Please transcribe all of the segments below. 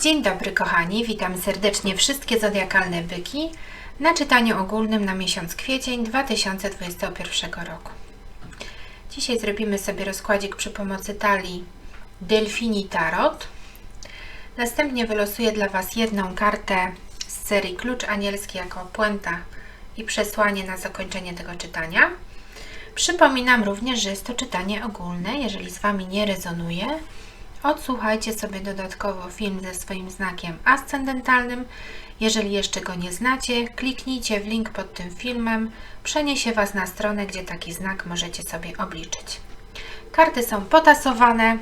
Dzień dobry kochani, witam serdecznie wszystkie zodiakalne byki na czytaniu ogólnym na miesiąc kwiecień 2021 roku. Dzisiaj zrobimy sobie rozkładzik przy pomocy talii Delfini Tarot. Następnie wylosuję dla Was jedną kartę z serii Klucz Anielski jako puenta i przesłanie na zakończenie tego czytania. Przypominam również, że jest to czytanie ogólne. Jeżeli z Wami nie rezonuje, odsłuchajcie sobie dodatkowo film ze swoim znakiem ascendentalnym. Jeżeli jeszcze go nie znacie, kliknijcie w link pod tym filmem. Przeniesie Was na stronę, gdzie taki znak możecie sobie obliczyć. Karty są potasowane.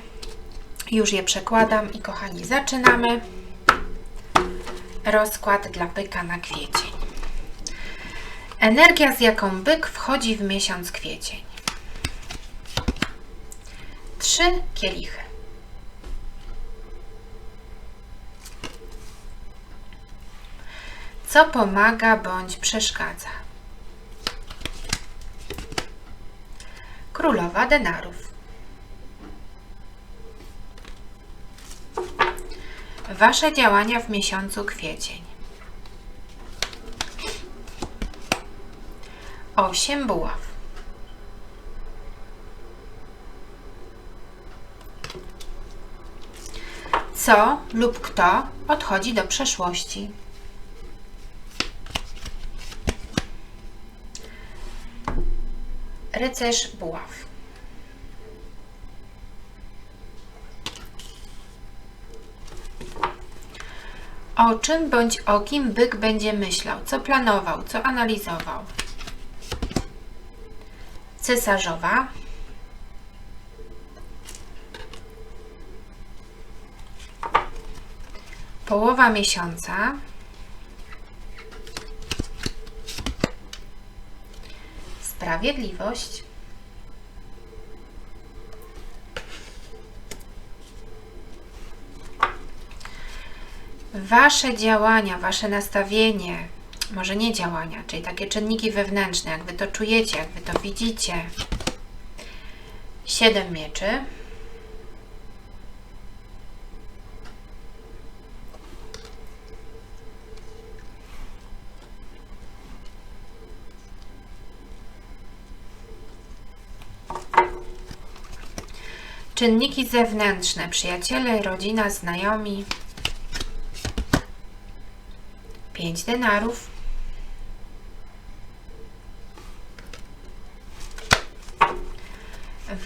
Już je przekładam i kochani, zaczynamy. Rozkład dla byka na kwiecień. Energia, z jaką byk wchodzi w miesiąc kwiecień. Trzy kielichy. Co pomaga bądź przeszkadza? Królowa denarów. Wasze działania w miesiącu kwiecień. Osiem buław. Co lub kto odchodzi do przeszłości? Rycerz buław. O czym bądź o kim byk będzie myślał, co planował, co analizował. Cesarzowa. Połowa miesiąca. Sprawiedliwość. Wasze działania, wasze nastawienie, może nie działania, czyli takie czynniki wewnętrzne, jak wy to czujecie, jak wy to widzicie. Siedem mieczy. Czynniki zewnętrzne, przyjaciele, rodzina, znajomi. Pięć denarów.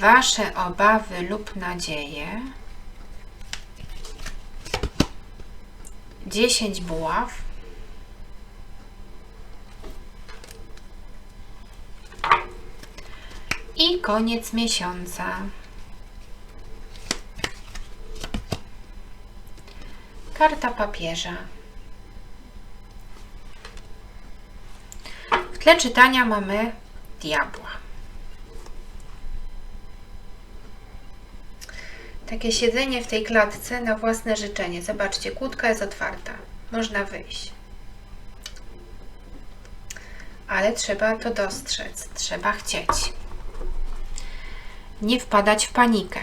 Wasze obawy lub nadzieje. Dziesięć buław. I koniec miesiąca. Karta papieża. W tle czytania mamy diabła. Takie siedzenie w tej klatce na własne życzenie. Zobaczcie, kłódka jest otwarta. Można wyjść. Ale trzeba to dostrzec. Trzeba chcieć. Nie wpadać w panikę.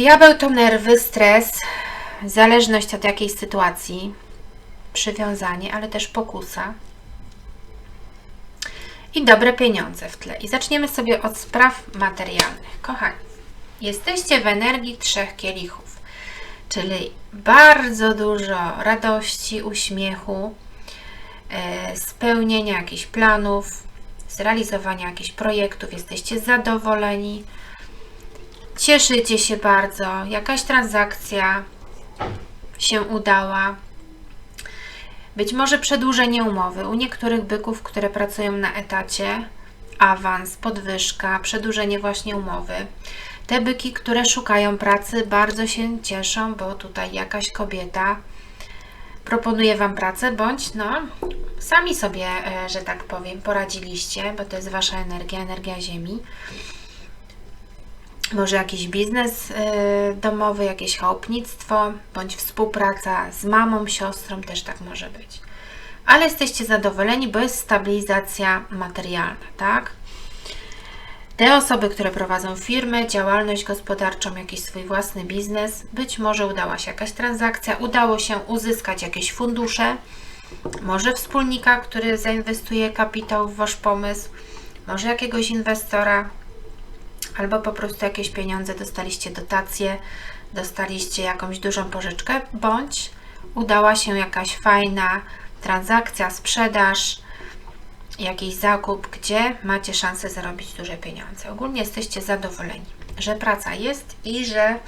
Diabeł to nerwy, stres, zależność od jakiejś sytuacji, przywiązanie, ale też pokusa i dobre pieniądze w tle. I zaczniemy sobie od spraw materialnych. Kochani, jesteście w energii trzech kielichów, czyli bardzo dużo radości, uśmiechu, e, spełnienia jakichś planów, zrealizowania jakichś projektów, jesteście zadowoleni, cieszycie się bardzo, jakaś transakcja się udała. Być może przedłużenie umowy. U niektórych byków, które pracują na etacie, awans, podwyżka, przedłużenie właśnie umowy. Te byki, które szukają pracy, bardzo się cieszą, bo tutaj jakaś kobieta proponuje Wam pracę, bądź no, sami sobie, e, że tak powiem, poradziliście, bo to jest Wasza energia, energia Ziemi. Może jakiś biznes y, domowy, jakieś chałupnictwo, bądź współpraca z mamą, siostrą, też tak może być. Ale jesteście zadowoleni, bo jest stabilizacja materialna, tak? Te osoby, które prowadzą firmę, działalność gospodarczą, jakiś swój własny biznes, być może udała się jakaś transakcja, udało się uzyskać jakieś fundusze, może wspólnika, który zainwestuje kapitał w Wasz pomysł, może jakiegoś inwestora, albo po prostu jakieś pieniądze, dostaliście dotacje, dostaliście jakąś dużą pożyczkę, bądź udała się jakaś fajna transakcja, sprzedaż, jakiś zakup, gdzie macie szansę zarobić duże pieniądze. Ogólnie jesteście zadowoleni, że praca jest i że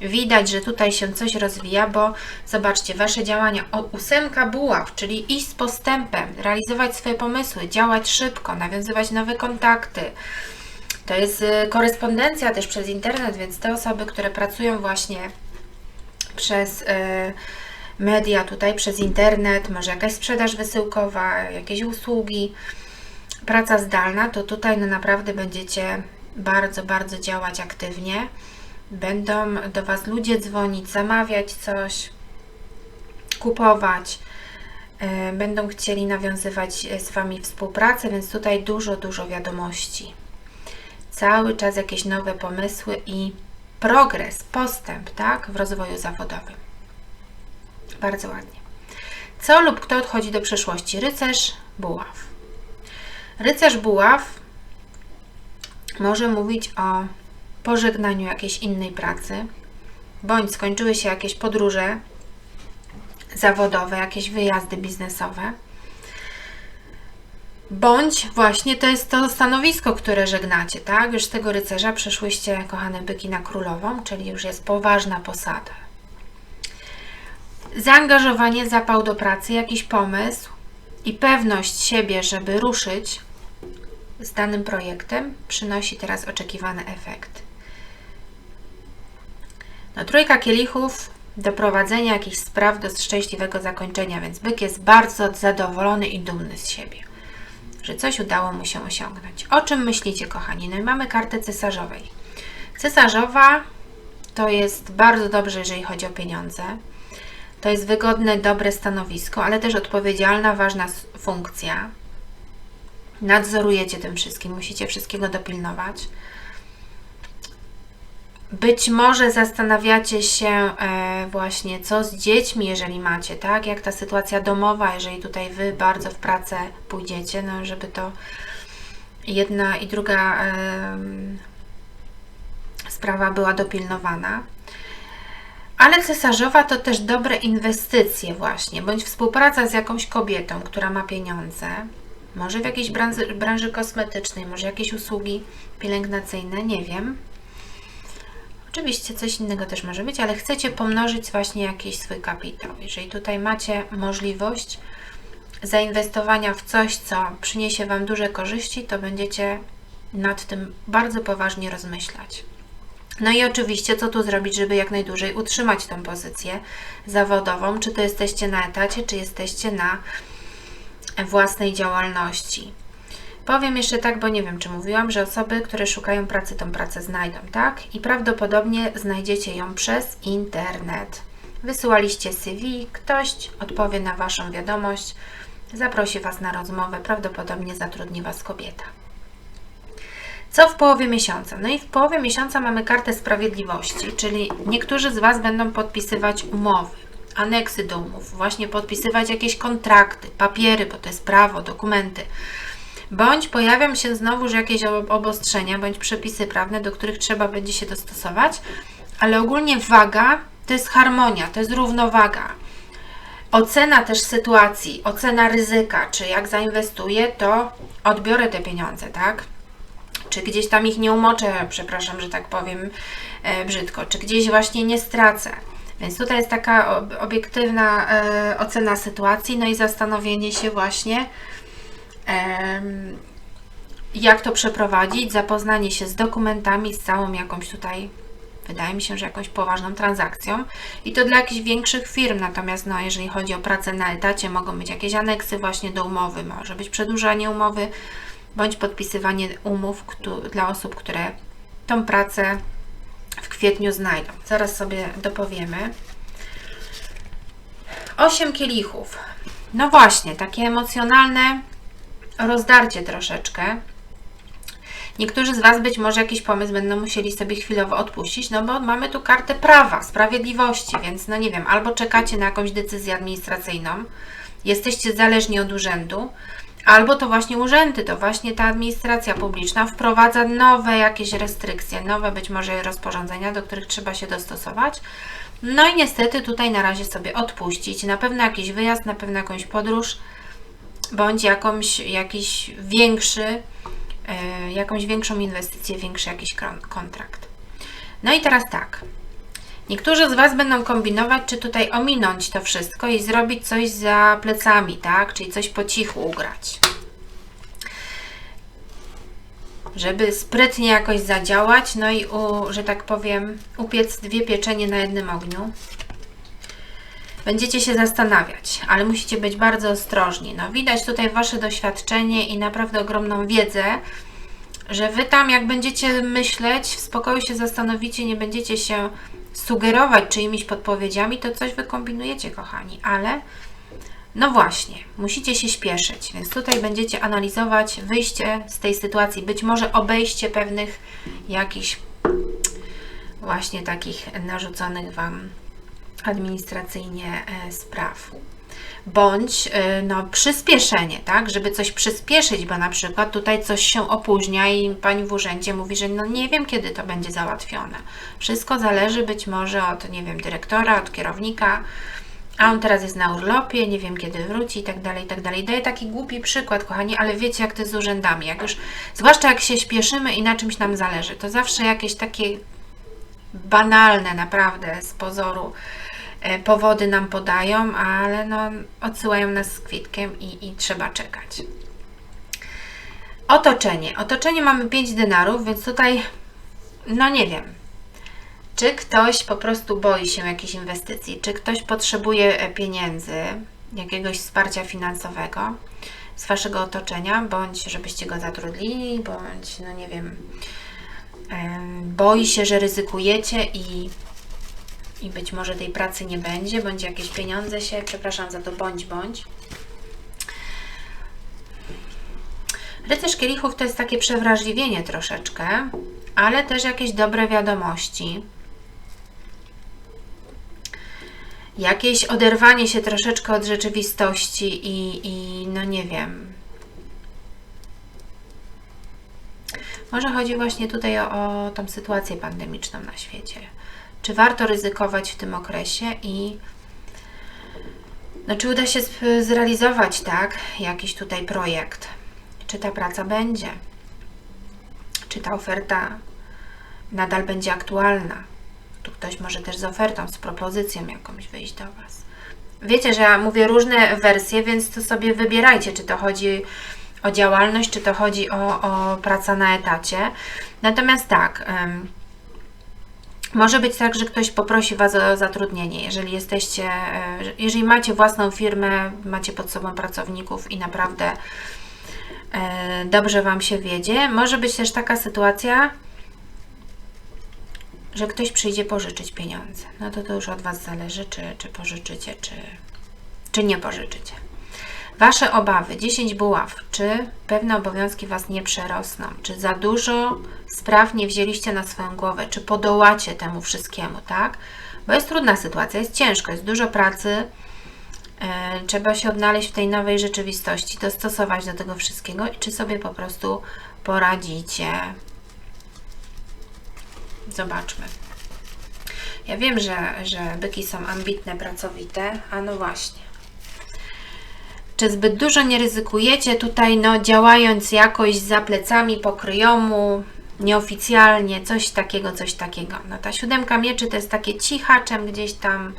widać, że tutaj się coś rozwija, bo zobaczcie, Wasze działania, o, ósemka buław, czyli iść z postępem, realizować swoje pomysły, działać szybko, nawiązywać nowe kontakty. To jest y, korespondencja też przez internet, więc te osoby, które pracują właśnie przez y, media tutaj, przez internet, może jakaś sprzedaż wysyłkowa, jakieś usługi, praca zdalna, to tutaj no naprawdę będziecie bardzo, bardzo działać aktywnie. Będą do Was ludzie dzwonić, zamawiać coś, kupować. y, Będą chcieli nawiązywać z Wami współpracę, więc tutaj dużo, dużo wiadomości. Cały czas jakieś nowe pomysły i progres, postęp, tak, w rozwoju zawodowym. Bardzo ładnie. Co lub kto odchodzi do przeszłości? Rycerz buław. Rycerz buław może mówić o pożegnaniu jakiejś innej pracy, bądź skończyły się jakieś podróże zawodowe, jakieś wyjazdy biznesowe, bądź właśnie to jest to stanowisko, które żegnacie, tak? Już z tego rycerza przeszłyście, kochane byki, na królową, czyli już jest poważna posada. Zaangażowanie, zapał do pracy, jakiś pomysł i pewność siebie, żeby ruszyć z danym projektem, przynosi teraz oczekiwany efekt. No, trójka kielichów do prowadzenia jakichś spraw do szczęśliwego zakończenia, więc byk jest bardzo zadowolony i dumny z siebie, że coś udało mu się osiągnąć. O czym myślicie, kochani? No i mamy kartę cesarzowej. Cesarzowa to jest bardzo dobrze, jeżeli chodzi o pieniądze. To jest wygodne, dobre stanowisko, ale też odpowiedzialna, ważna funkcja. Nadzorujecie tym wszystkim, musicie wszystkiego dopilnować. Być może zastanawiacie się e, właśnie, co z dziećmi, jeżeli macie, tak? Jak ta sytuacja domowa, jeżeli tutaj Wy bardzo w pracę pójdziecie, no żeby to jedna i druga sprawa była dopilnowana. Ale cesarzowa to też dobre inwestycje właśnie, bądź współpraca z jakąś kobietą, która ma pieniądze, może w jakiejś branży, branży kosmetycznej, może jakieś usługi pielęgnacyjne, nie wiem. Oczywiście coś innego też może być, ale chcecie pomnożyć właśnie jakiś swój kapitał. Jeżeli tutaj macie możliwość zainwestowania w coś, co przyniesie Wam duże korzyści, to będziecie nad tym bardzo poważnie rozmyślać. No i oczywiście, co tu zrobić, żeby jak najdłużej utrzymać tą pozycję zawodową? Czy to jesteście na etacie, czy jesteście na własnej działalności? Powiem jeszcze tak, bo nie wiem, czy mówiłam, że osoby, które szukają pracy, tą pracę znajdą, tak? I prawdopodobnie znajdziecie ją przez internet. Wysyłaliście CV, ktoś odpowie na Waszą wiadomość, zaprosi Was na rozmowę, prawdopodobnie zatrudni Was kobieta. Co w połowie miesiąca? No i w połowie miesiąca mamy kartę sprawiedliwości, czyli niektórzy z Was będą podpisywać umowy, aneksy do umów, właśnie podpisywać jakieś kontrakty, papiery, bo to jest prawo, dokumenty. Bądź pojawią się znowuż jakieś ob- obostrzenia, bądź przepisy prawne, do których trzeba będzie się dostosować, ale ogólnie waga to jest harmonia, to jest równowaga. Ocena też sytuacji, ocena ryzyka, czy jak zainwestuję, to odbiorę te pieniądze, tak? czy gdzieś tam ich nie umoczę, przepraszam, że tak powiem e, brzydko, czy gdzieś właśnie nie stracę. Więc tutaj jest taka ob- obiektywna e, ocena sytuacji, no i zastanowienie się właśnie, jak to przeprowadzić, zapoznanie się z dokumentami, z całą jakąś tutaj, wydaje mi się, że jakąś poważną transakcją. I to dla jakichś większych firm, natomiast no, jeżeli chodzi o pracę na etacie, mogą być jakieś aneksy właśnie do umowy, może być przedłużanie umowy, bądź podpisywanie umów dla osób, które tą pracę w kwietniu znajdą. Zaraz sobie dopowiemy. Osiem kielichów. No właśnie, takie emocjonalne rozdarcie troszeczkę. Niektórzy z Was być może jakiś pomysł będą musieli sobie chwilowo odpuścić, no bo mamy tu kartę prawa, sprawiedliwości, więc no nie wiem, albo czekacie na jakąś decyzję administracyjną, jesteście zależni od urzędu, albo to właśnie urzędy, to właśnie ta administracja publiczna wprowadza nowe jakieś restrykcje, nowe być może rozporządzenia, do których trzeba się dostosować. No i niestety tutaj na razie sobie odpuścić, na pewno jakiś wyjazd, na pewno jakąś podróż, bądź jakąś, jakiś większy, yy, jakąś większą inwestycję, większy jakiś kontrakt. No i teraz tak. Niektórzy z Was będą kombinować, czy tutaj ominąć to wszystko i zrobić coś za plecami, tak? Czyli coś po cichu ugrać. Żeby sprytnie jakoś zadziałać, no i, u, że tak powiem, upiec dwie pieczenie na jednym ogniu. Będziecie się zastanawiać, ale musicie być bardzo ostrożni. No widać tutaj Wasze doświadczenie i naprawdę ogromną wiedzę, że Wy tam jak będziecie myśleć, w spokoju się zastanowicie, nie będziecie się sugerować czyimiś podpowiedziami, to coś wykombinujecie, kochani, ale no właśnie, musicie się śpieszyć, więc tutaj będziecie analizować wyjście z tej sytuacji, być może obejście pewnych jakichś właśnie takich narzuconych Wam administracyjnie e, spraw. Bądź e, no, przyspieszenie, tak, żeby coś przyspieszyć, bo na przykład tutaj coś się opóźnia i pani w urzędzie mówi, że no nie wiem, kiedy to będzie załatwione. Wszystko zależy być może od, nie wiem, dyrektora, od kierownika, a on teraz jest na urlopie, nie wiem kiedy wróci i tak dalej, i tak dalej. Daję taki głupi przykład, kochani, ale wiecie jak to jest z urzędami. Jak już, zwłaszcza jak się śpieszymy i na czymś nam zależy, to zawsze jakieś takie banalne naprawdę z pozoru powody nam podają, ale no, odsyłają nas z kwitkiem i, i trzeba czekać. Otoczenie. Otoczenie mamy 5 denarów, więc tutaj, no nie wiem, czy ktoś po prostu boi się jakiejś inwestycji, czy ktoś potrzebuje e, pieniędzy, jakiegoś wsparcia finansowego z Waszego otoczenia, bądź żebyście go zatrudnili, bądź, no nie wiem, boi się, że ryzykujecie i i być może tej pracy nie będzie, bądź jakieś pieniądze się, przepraszam za to, bądź, bądź. Rycerz kielichów to jest takie przewrażliwienie troszeczkę, ale też jakieś dobre wiadomości. Jakieś oderwanie się troszeczkę od rzeczywistości i, i no nie wiem. Może chodzi właśnie tutaj o, o tą sytuację pandemiczną na świecie czy warto ryzykować w tym okresie i no, czy uda się zrealizować tak jakiś tutaj projekt, czy ta praca będzie, czy ta oferta nadal będzie aktualna. Tu ktoś może też z ofertą, z propozycją jakąś wyjść do Was. Wiecie, że ja mówię różne wersje, więc to sobie wybierajcie, czy to chodzi o działalność, czy to chodzi o, o pracę na etacie. Natomiast tak, może być tak, że ktoś poprosi Was o zatrudnienie, jeżeli jesteście, e, jeżeli macie własną firmę, macie pod sobą pracowników i naprawdę e, dobrze Wam się wiedzie. Może być też taka sytuacja, że ktoś przyjdzie pożyczyć pieniądze. No to to już od Was zależy, czy, czy pożyczycie, czy, czy nie pożyczycie. Wasze obawy, 10 buław, czy pewne obowiązki Was nie przerosną, czy za dużo spraw nie wzięliście na swoją głowę, czy podołacie temu wszystkiemu, tak? Bo jest trudna sytuacja, jest ciężko, jest dużo pracy, yy, trzeba się odnaleźć w tej nowej rzeczywistości, dostosować do tego wszystkiego i czy sobie po prostu poradzicie. Zobaczmy. Ja wiem, że, że byki są ambitne, pracowite, a no właśnie czy zbyt dużo nie ryzykujecie tutaj, no działając jakoś za plecami pokryjomu, nieoficjalnie, coś takiego, coś takiego. No ta siódemka mieczy to jest takie cichaczem gdzieś tam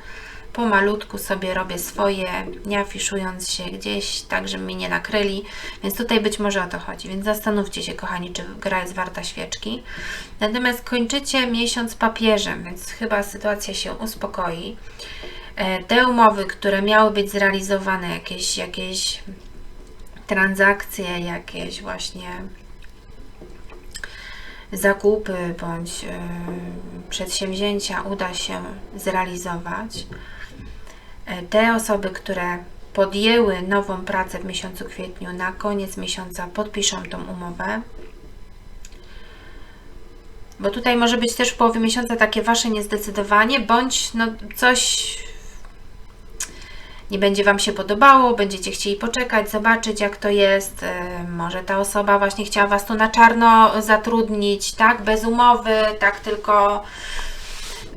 pomalutku sobie robię swoje, nie afiszując się gdzieś, tak żeby mnie nie nakryli, więc tutaj być może o to chodzi, więc zastanówcie się kochani, czy gra jest warta świeczki. Natomiast kończycie miesiąc papieżem, więc chyba sytuacja się uspokoi. E, te umowy, które miały być zrealizowane, jakieś, jakieś transakcje, jakieś właśnie zakupy bądź e, przedsięwzięcia uda się zrealizować. E, te osoby, które podjęły nową pracę w miesiącu kwietniu, na koniec miesiąca podpiszą tą umowę. Bo tutaj może być też w połowie miesiąca takie Wasze niezdecydowanie, bądź no coś nie będzie Wam się podobało, będziecie chcieli poczekać, zobaczyć jak to jest. E, może ta osoba właśnie chciała Was tu na czarno zatrudnić, tak, bez umowy, tak tylko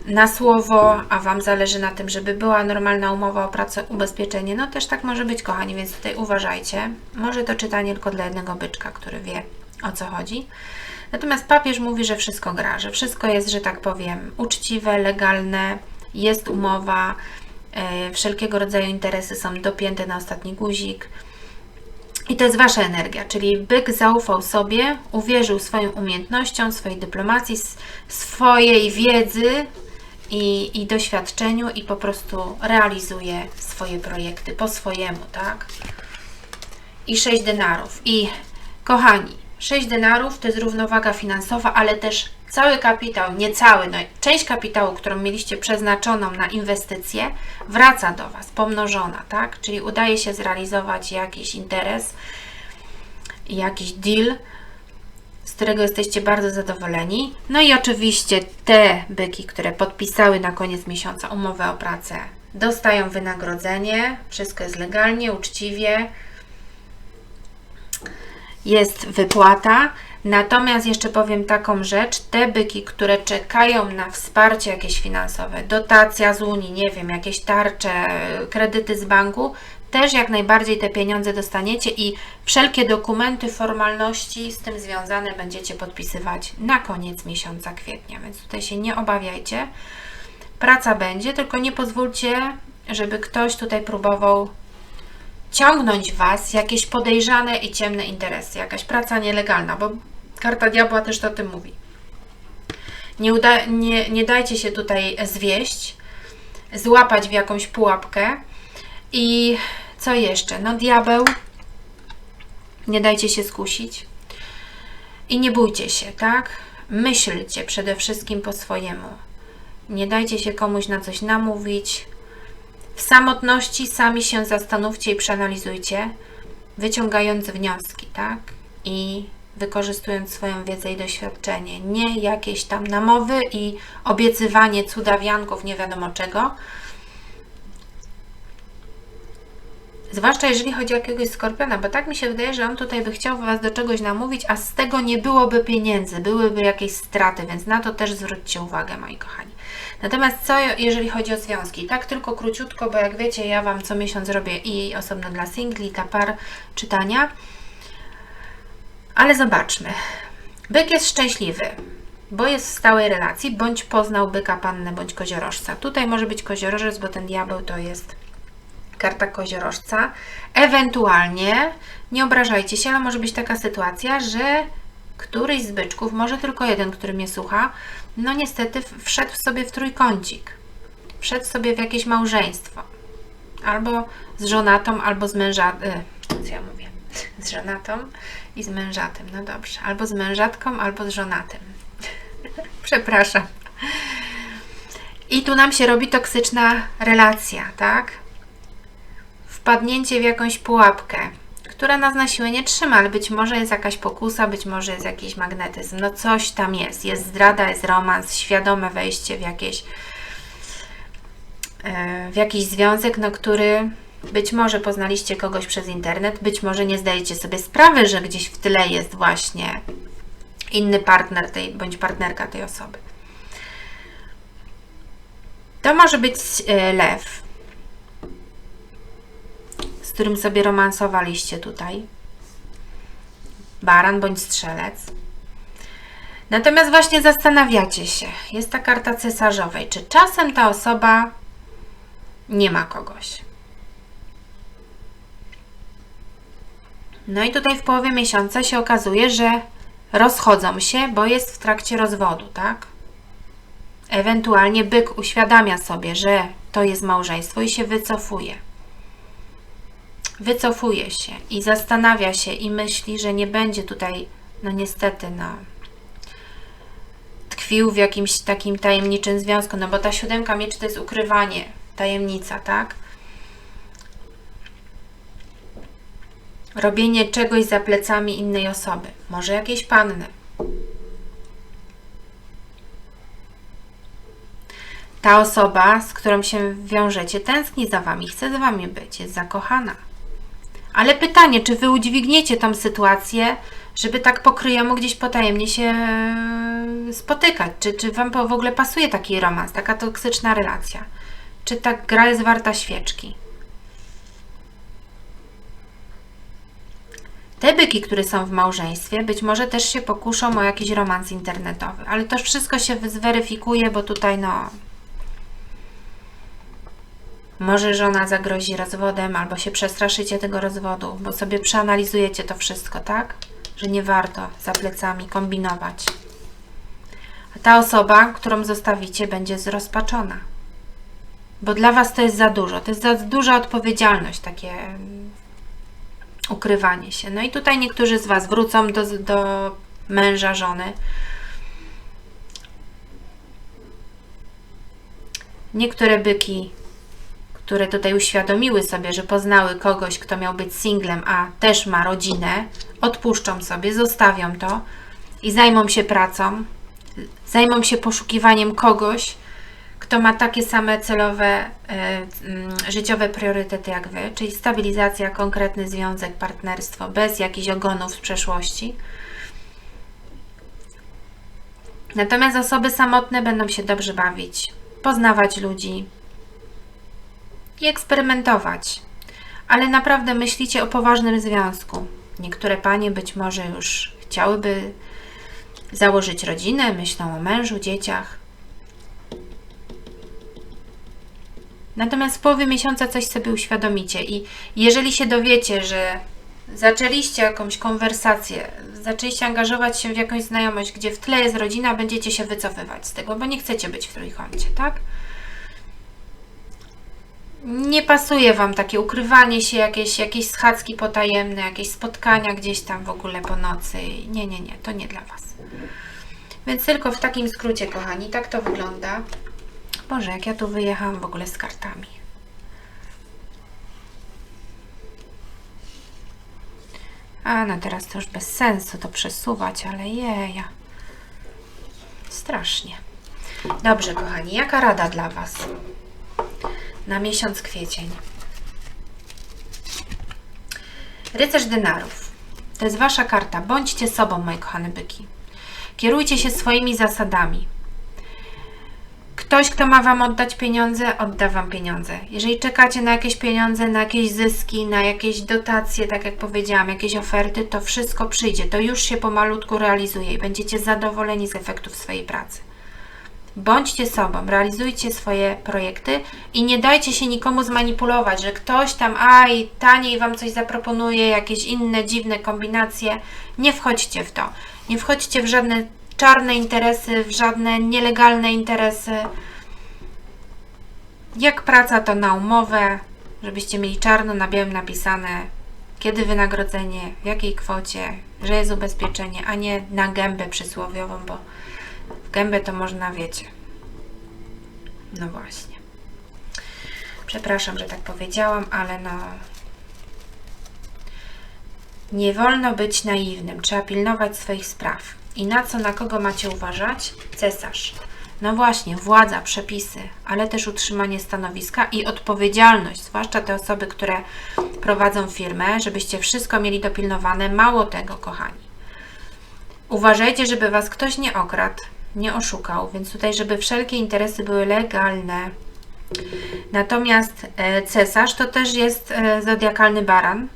na słowo, a Wam zależy na tym, żeby była normalna umowa o pracę, ubezpieczenie. No też tak może być, kochani, więc tutaj uważajcie. Może to czytanie tylko dla jednego byczka, który wie o co chodzi. Natomiast papież mówi, że wszystko gra, że wszystko jest, że tak powiem, uczciwe, legalne, jest umowa, wszelkiego rodzaju interesy są dopięte na ostatni guzik. I to jest Wasza energia, czyli byk zaufał sobie, uwierzył swoim umiejętnościom, swojej dyplomacji, swojej wiedzy i, i doświadczeniu i po prostu realizuje swoje projekty po swojemu, tak? I 6 denarów. I kochani, 6 denarów to jest równowaga finansowa, ale też cały kapitał, nie cały, no część kapitału, którą mieliście przeznaczoną na inwestycje, wraca do Was pomnożona, tak? Czyli udaje się zrealizować jakiś interes, jakiś deal, z którego jesteście bardzo zadowoleni. No i oczywiście te byki, które podpisały na koniec miesiąca umowę o pracę, dostają wynagrodzenie, wszystko jest legalnie, uczciwie, jest wypłata. Natomiast jeszcze powiem taką rzecz, te byki, które czekają na wsparcie jakieś finansowe, dotacja z Unii, nie wiem, jakieś tarcze, kredyty z banku, też jak najbardziej te pieniądze dostaniecie i wszelkie dokumenty, formalności z tym związane będziecie podpisywać na koniec miesiąca kwietnia, więc tutaj się nie obawiajcie. Praca będzie, tylko nie pozwólcie, żeby ktoś tutaj próbował ciągnąć Was jakieś podejrzane i ciemne interesy, jakaś praca nielegalna, bo karta diabła też o tym mówi. Nie, uda, nie, nie dajcie się tutaj zwieść, złapać w jakąś pułapkę. I co jeszcze? No, diabeł, nie dajcie się skusić. I nie bójcie się, tak? Myślcie przede wszystkim po swojemu. Nie dajcie się komuś na coś namówić. W samotności sami się zastanówcie i przeanalizujcie, wyciągając wnioski, tak? I wykorzystując swoją wiedzę i doświadczenie. Nie jakieś tam namowy i obiecywanie cudawianków nie wiadomo czego. Zwłaszcza jeżeli chodzi o jakiegoś skorpiona, bo tak mi się wydaje, że on tutaj by chciał Was do czegoś namówić, a z tego nie byłoby pieniędzy, byłyby jakieś straty, więc na to też zwróćcie uwagę, moi kochani. Natomiast co jeżeli chodzi o związki? Tak tylko króciutko, bo jak wiecie, ja Wam co miesiąc robię i osobno dla singli, dla par czytania. Ale zobaczmy. Byk jest szczęśliwy, bo jest w stałej relacji, bądź poznał byka, pannę, bądź koziorożca. Tutaj może być koziorożec, bo ten diabeł to jest karta koziorożca. Ewentualnie, nie obrażajcie się, ale może być taka sytuacja, że któryś z byczków, może tylko jeden, który mnie słucha, no niestety wszedł sobie w trójkącik. Wszedł sobie w jakieś małżeństwo. Albo z żonatą, albo z mężatą. E, co ja mówię? Z żonatą i z mężatem. No dobrze. Albo z mężatką, albo z żonatym. Przepraszam. I tu nam się robi toksyczna relacja, tak? Wpadnięcie w jakąś pułapkę, która nas na siłę nie trzyma, ale być może jest jakaś pokusa, być może jest jakiś magnetyzm. No coś tam jest. Jest zdrada, jest romans, świadome wejście w jakieś e, w jakiś związek, no który być może poznaliście kogoś przez internet, być może nie zdajecie sobie sprawy, że gdzieś w tyle jest właśnie inny partner tej, bądź partnerka tej osoby. To może być e, lew, z którym sobie romansowaliście tutaj. Baran bądź strzelec. Natomiast właśnie zastanawiacie się, jest ta karta cesarzowej, czy czasem ta osoba nie ma kogoś. No i tutaj w połowie miesiąca się okazuje, że rozchodzą się, bo jest w trakcie rozwodu, tak? Ewentualnie byk uświadamia sobie, że to jest małżeństwo i się wycofuje. Wycofuje się i zastanawia się i myśli, że nie będzie tutaj, no niestety, no, tkwił w jakimś takim tajemniczym związku, no bo ta siódemka mieczy to jest ukrywanie, tajemnica, tak? Robienie czegoś za plecami innej osoby, może jakiejś panny. ta osoba, z którą się wiążecie, tęskni za Wami, chce z Wami być, jest zakochana. Ale pytanie, czy Wy udźwigniecie tą sytuację, żeby tak pokryjomu gdzieś potajemnie się e, spotykać? Czy, czy Wam w ogóle pasuje taki romans, taka toksyczna relacja? Czy ta gra jest warta świeczki? Te byki, które są w małżeństwie, być może też się pokuszą o jakiś romans internetowy, ale to wszystko się zweryfikuje, bo tutaj no. Może żona zagrozi rozwodem, albo się przestraszycie tego rozwodu, bo sobie przeanalizujecie to wszystko, tak? Że nie warto za plecami kombinować. A ta osoba, którą zostawicie, będzie zrozpaczona. Bo dla Was to jest za dużo. To jest za duża odpowiedzialność, takie ukrywanie się. No i tutaj niektórzy z Was wrócą do, do męża, żony. Niektóre byki, które tutaj uświadomiły sobie, że poznały kogoś, kto miał być singlem, a też ma rodzinę, odpuszczą sobie, zostawią to i zajmą się pracą, zajmą się poszukiwaniem kogoś, kto ma takie same celowe, e, mm, życiowe priorytety jak Wy, czyli stabilizacja, konkretny związek, partnerstwo, bez jakichś ogonów z przeszłości. Natomiast osoby samotne będą się dobrze bawić, poznawać ludzi i eksperymentować. Ale naprawdę myślicie o poważnym związku. Niektóre panie być może już chciałyby założyć rodzinę, myślą o mężu, dzieciach. Natomiast w połowie miesiąca coś sobie uświadomicie i jeżeli się dowiecie, że zaczęliście jakąś konwersację, zaczęliście angażować się w jakąś znajomość, gdzie w tle jest rodzina, będziecie się wycofywać z tego, bo nie chcecie być w trójkącie, tak? Nie pasuje Wam takie ukrywanie się, jakieś, jakieś schadzki potajemne, jakieś spotkania gdzieś tam w ogóle po nocy. Nie, nie, nie, to nie dla Was. Więc tylko w takim skrócie, kochani, tak to wygląda. Boże, jak ja tu wyjechałam w ogóle z kartami. A, no teraz to już bez sensu to przesuwać, ale jeja. Strasznie. Dobrze, kochani, jaka rada dla Was na miesiąc kwiecień? Rycerz denarów. To jest Wasza karta. Bądźcie sobą, moje kochane byki. Kierujcie się swoimi zasadami. Ktoś, kto ma Wam oddać pieniądze, odda Wam pieniądze. Jeżeli czekacie na jakieś pieniądze, na jakieś zyski, na jakieś dotacje, tak jak powiedziałam, jakieś oferty, to wszystko przyjdzie. To już się pomalutku realizuje i będziecie zadowoleni z efektów swojej pracy. Bądźcie sobą, realizujcie swoje projekty i nie dajcie się nikomu zmanipulować, że ktoś tam, aj, taniej Wam coś zaproponuje, jakieś inne dziwne kombinacje. Nie wchodźcie w to. Nie wchodźcie w żadne czarne interesy, w żadne nielegalne interesy. Jak praca, to na umowę, żebyście mieli czarno na białym napisane, kiedy wynagrodzenie, w jakiej kwocie, że jest ubezpieczenie, a nie na gębę przysłowiową, bo w gębę to można, wiecie. No właśnie. Przepraszam, że tak powiedziałam, ale no. Nie wolno być naiwnym, trzeba pilnować swoich spraw. I na co, na kogo macie uważać? Cesarz. No właśnie, władza, przepisy, ale też utrzymanie stanowiska i odpowiedzialność, zwłaszcza te osoby, które prowadzą firmę, żebyście wszystko mieli dopilnowane. Mało tego, kochani. Uważajcie, żeby Was ktoś nie okradł, nie oszukał, więc tutaj, żeby wszelkie interesy były legalne. Natomiast e, cesarz to też jest e, zodiakalny baran,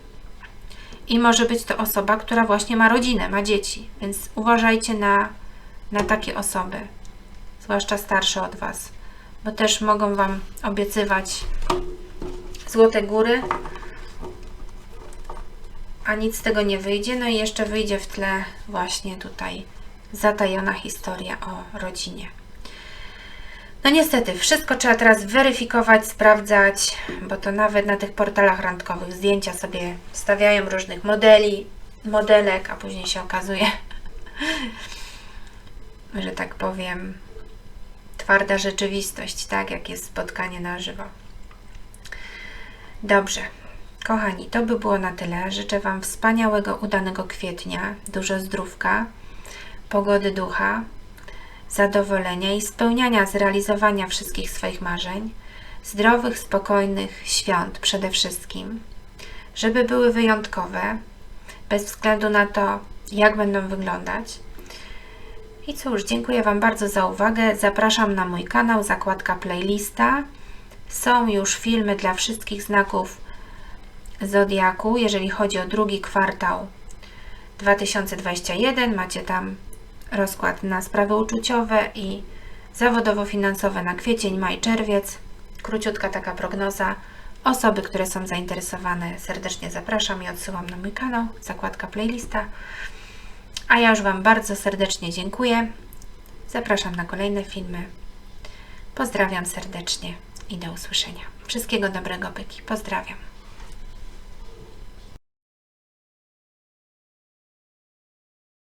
i może być to osoba, która właśnie ma rodzinę, ma dzieci, więc uważajcie na, na takie osoby, zwłaszcza starsze od Was, bo też mogą Wam obiecywać złote góry, a nic z tego nie wyjdzie. No i jeszcze wyjdzie w tle właśnie tutaj zatajona historia o rodzinie. No niestety, wszystko trzeba teraz weryfikować, sprawdzać, bo to nawet na tych portalach randkowych zdjęcia sobie wstawiają różnych modeli, modelek, a później się okazuje, że tak powiem, twarda rzeczywistość, tak jak jest spotkanie na żywo. Dobrze, kochani, to by było na tyle. Życzę Wam wspaniałego, udanego kwietnia, dużo zdrówka, pogody ducha, zadowolenia i spełniania, zrealizowania wszystkich swoich marzeń, zdrowych, spokojnych świąt przede wszystkim, żeby były wyjątkowe, bez względu na to, jak będą wyglądać. I cóż, dziękuję Wam bardzo za uwagę. Zapraszam na mój kanał, zakładka playlista. Są już filmy dla wszystkich znaków Zodiaku, jeżeli chodzi o drugi kwartał 2021. Macie tam rozkład na sprawy uczuciowe i zawodowo-finansowe na kwiecień, maj, czerwiec. Króciutka taka prognoza. Osoby, które są zainteresowane, serdecznie zapraszam i odsyłam na mój kanał, zakładka playlista. A ja już Wam bardzo serdecznie dziękuję. Zapraszam na kolejne filmy. Pozdrawiam serdecznie i do usłyszenia. Wszystkiego dobrego, byki. Pozdrawiam.